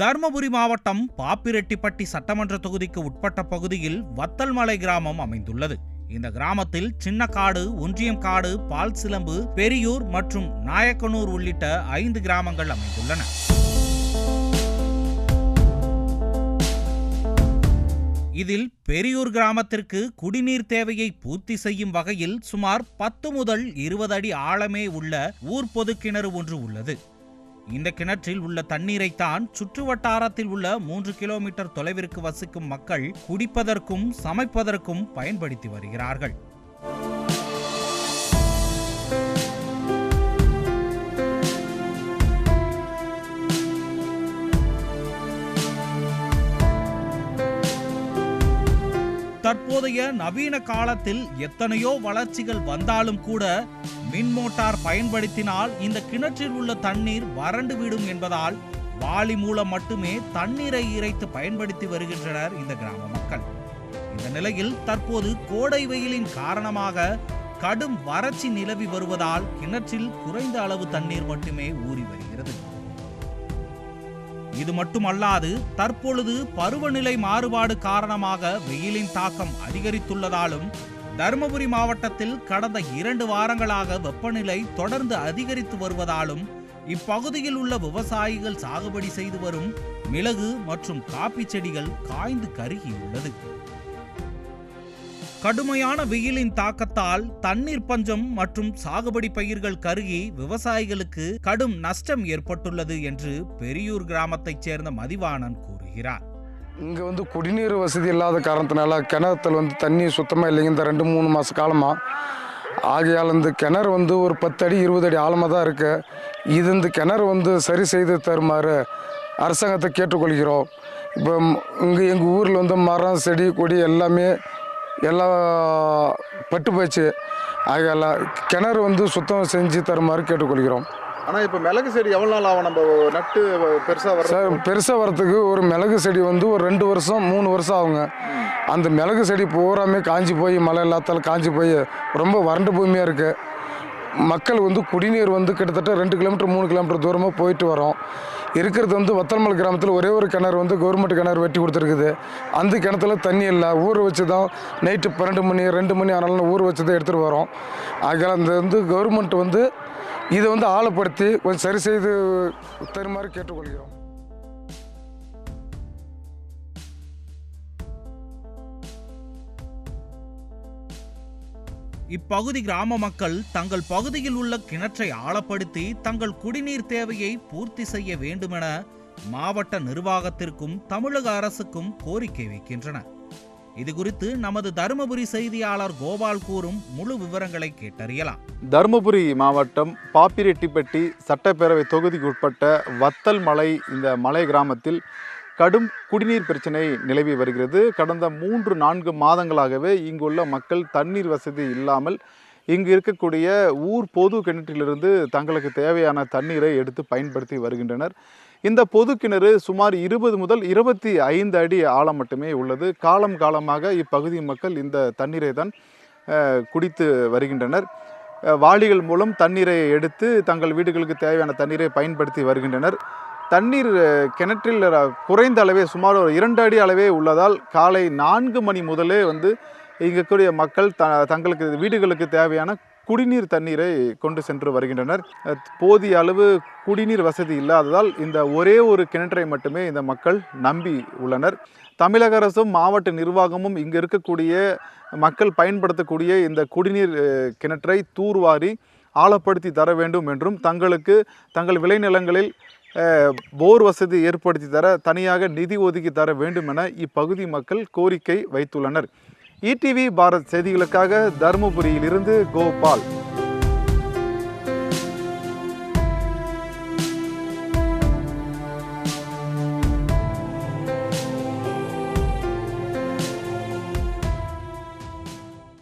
தருமபுரி மாவட்டம் பாப்பிரெட்டிப்பட்டி சட்டமன்ற தொகுதிக்கு உட்பட்ட பகுதியில் வத்தல்மலை கிராமம் அமைந்துள்ளது. இந்த கிராமத்தில் சின்னக்காடு ஒன்றியம்காடு பால் சிலம்பு பெரியூர் மற்றும் நாயக்கனூர் உள்ளிட்ட ஐந்து கிராமங்கள் அமைந்துள்ளன. இதில் பெரியூர் கிராமத்திற்கு குடிநீர் தேவையை பூர்த்தி செய்யும் வகையில் சுமார் பத்து முதல் இருபது அடி ஆழமே உள்ள ஊர் பொது கிணறு ஒன்று உள்ளது. இந்த கிணற்றில் உள்ள தண்ணீரைத்தான் சுற்று வட்டாரத்தில் உள்ள மூன்று கிலோமீட்டர் தொலைவிற்கு வசிக்கும் மக்கள் குடிப்பதற்கும் சமைப்பதற்கும் பயன்படுத்தி வருகிறார்கள். தற்போதைய நவீன காலத்தில் எத்தனையோ வளர்ச்சிகள் வந்தாலும் கூட மின் மோட்டார் பயன்படுத்தினால் இந்த கிணற்றில் உள்ள தண்ணீர் வறண்டு விடும் என்பதால் வாளி மூலம் மட்டுமே தண்ணீரை இறைத்து பயன்படுத்தி வருகின்றனர் இந்த கிராம மக்கள். இந்த நிலையில் தற்போது கோடை வெயிலின் காரணமாக கடும் வறட்சி நிலவி வருவதால் கிணற்றில் குறைந்த அளவு தண்ணீர் மட்டுமே ஊறி வருகிறது. இது மட்டுமல்லாது தற்பொழுது பருவநிலை மாறுபாடு காரணமாக வெயிலின் தாக்கம் அதிகரித்துள்ளதாலும் தருமபுரி மாவட்டத்தில் கடந்த இரண்டு வாரங்களாக வெப்பநிலை தொடர்ந்து அதிகரித்து வருவதாலும் இப்பகுதியில் உள்ள விவசாயிகள் சாகுபடி செய்து வரும் மிளகு மற்றும் காப்பி செடிகள் காய்ந்து கருகியுள்ளது. கடுமையான வெயிலின் தாக்கத்தால் தண்ணீர் பஞ்சம் மற்றும் சாகுபடி பயிர்கள் கருகி விவசாயிகளுக்கு கடும் நஷ்டம் ஏற்பட்டுள்ளது என்று பெரியூர் கிராமத்தைச் சேர்ந்த மதிவாணன் கூறுகிறார். இங்கே வந்து குடிநீர் வசதி இல்லாத காரணத்தினால கிணத்துல வந்து தண்ணி சுத்தமாக இல்லைங்க. இந்த ரெண்டு மூணு மாத காலமாக ஆகையால் இந்த கிணறு வந்து ஒரு பத்து அடி இருபது அடி ஆழமாக தான் இருக்கு. இது இந்த கிணறு வந்து சரி செய்து தருமாறு அரசாங்கத்தை கேட்டுக்கொள்கிறோம். இப்போ இங்கே எங்கள் ஊரில் வந்து மரம் செடி கொடி எல்லாமே எல்லாம் பட்டு போச்சு. ஆகையால் கிணறு வந்து சுத்தம் செஞ்சு தருமாறு கேட்டுக்கொள்கிறோம். ஆனால் இப்போ மிளகு செடி எவ்வளோ நாள் ஆகும்? நம்ம நட்டு பெருசாக வர சார் பெருசாக வரத்துக்கு ஒரு மிளகு செடி வந்து ஒரு ரெண்டு வருஷம் மூணு வருஷம் ஆகுங்க. அந்த மிளகு செடி பூராமே காஞ்சி போய் மழை இல்லாத்தால காஞ்சி போய் ரொம்ப வறண்டு பூமியாக இருக்குது மக்கள் வந்து குடிநீர் வந்து கிட்டத்தட்ட ரெண்டு கிலோமீட்டர் மூணு கிலோமீட்டர் தூரமாக போயிட்டு வரோம். இருக்கிறது வந்து வத்தல்மல் கிராமத்தில் ஒரே ஒரு கிணறு வந்து கவர்மெண்ட் கிணறு வெட்டி கொடுத்துருக்குது. அந்த கிணத்துல தண்ணி இல்லை ஊற வச்சு தான் நைட்டு பன்னெண்டு மணி ரெண்டு மணி ஆனாலும் ஊற வச்சு தான் எடுத்துகிட்டு வரோம். ஆகையால் அந்த வந்து கவர்மெண்ட் வந்து இதை வந்து ஆழப்படுத்தி கொஞ்சம் சரி செய்து தருமாறு கேட்டுக்கொள்கிறோம். இப்பகுதி கிராம மக்கள் தங்கள் பகுதியில் உள்ள கிணற்றை ஆழப்படுத்தி தங்கள் குடிநீர் தேவையை பூர்த்தி செய்ய வேண்டுமென மாவட்ட நிர்வாகத்திற்கும் தமிழக அரசுக்கும் கோரிக்கை வைக்கின்றன. இது குறித்து நமது தருமபுரி செய்தியாளர் கோபால் கூறும் முழு விவரங்களை கேட்டறியலாம். தருமபுரி மாவட்டம் பாப்பிரெட்டிப்பட்டி சட்டப்பேரவை தொகுதிக்கு உட்பட்ட வத்தல் மலை இந்த மலை கிராமத்தில் கடும் குடிநீர் பிரச்சனை நிலவி வருகிறது. கடந்த மூன்று நான்கு மாதங்களாகவே இங்குள்ள மக்கள் தண்ணீர் வசதி இல்லாமல் இங்கு இருக்கக்கூடிய ஊர் பொது கிணற்றிலிருந்து தங்களுக்கு தேவையான தண்ணீரை எடுத்து பயன்படுத்தி வருகின்றனர். இந்த பொது கிணறு சுமார் இருபது முதல் இருபத்தி ஐந்து அடி ஆழம் மட்டுமே உள்ளது. காலம் காலமாக இப்பகுதி மக்கள் இந்த தண்ணீரை தான் குடித்து வருகின்றனர். வாளிகள் மூலம் தண்ணீரை எடுத்து தங்கள் வீடுகளுக்கு தேவையான தண்ணீரை பயன்படுத்தி வருகின்றனர். தண்ணீர் கிணற்றில் குறைந்த அளவே சுமார் ஒரு இரண்டு அடி அளவே உள்ளதால் காலை நான்கு மணி முதலே வந்து இங்கக்கூடிய இருக்கக்கூடிய மக்கள் த தங்களுக்கு வீடுகளுக்கு தேவையான குடிநீர் தண்ணீரை கொண்டு சென்று வருகின்றனர். போதிய அளவு குடிநீர் வசதி இல்லாததால் இந்த ஒரே ஒரு கிணற்றை மட்டுமே இந்த மக்கள் நம்பி உள்ளனர். தமிழக அரசும் மாவட்ட நிர்வாகமும் இங்கு இருக்கக்கூடிய மக்கள் பயன்படுத்தக்கூடிய இந்த குடிநீர் கிணற்றை தூர்வாரி ஆழப்படுத்தி தர வேண்டும் என்றும் தங்களுக்கு தங்கள் விளைநிலங்களில் போர் வசதி ஏற்படுத்தி தர தனியாக நிதி ஒதுக்கி தர வேண்டும் என இப்பகுதி மக்கள் கோரிக்கை வைத்துள்ளனர். இடிவி பாரத் செய்திகளுக்காக தருமபுரியிலிருந்து கோபால்.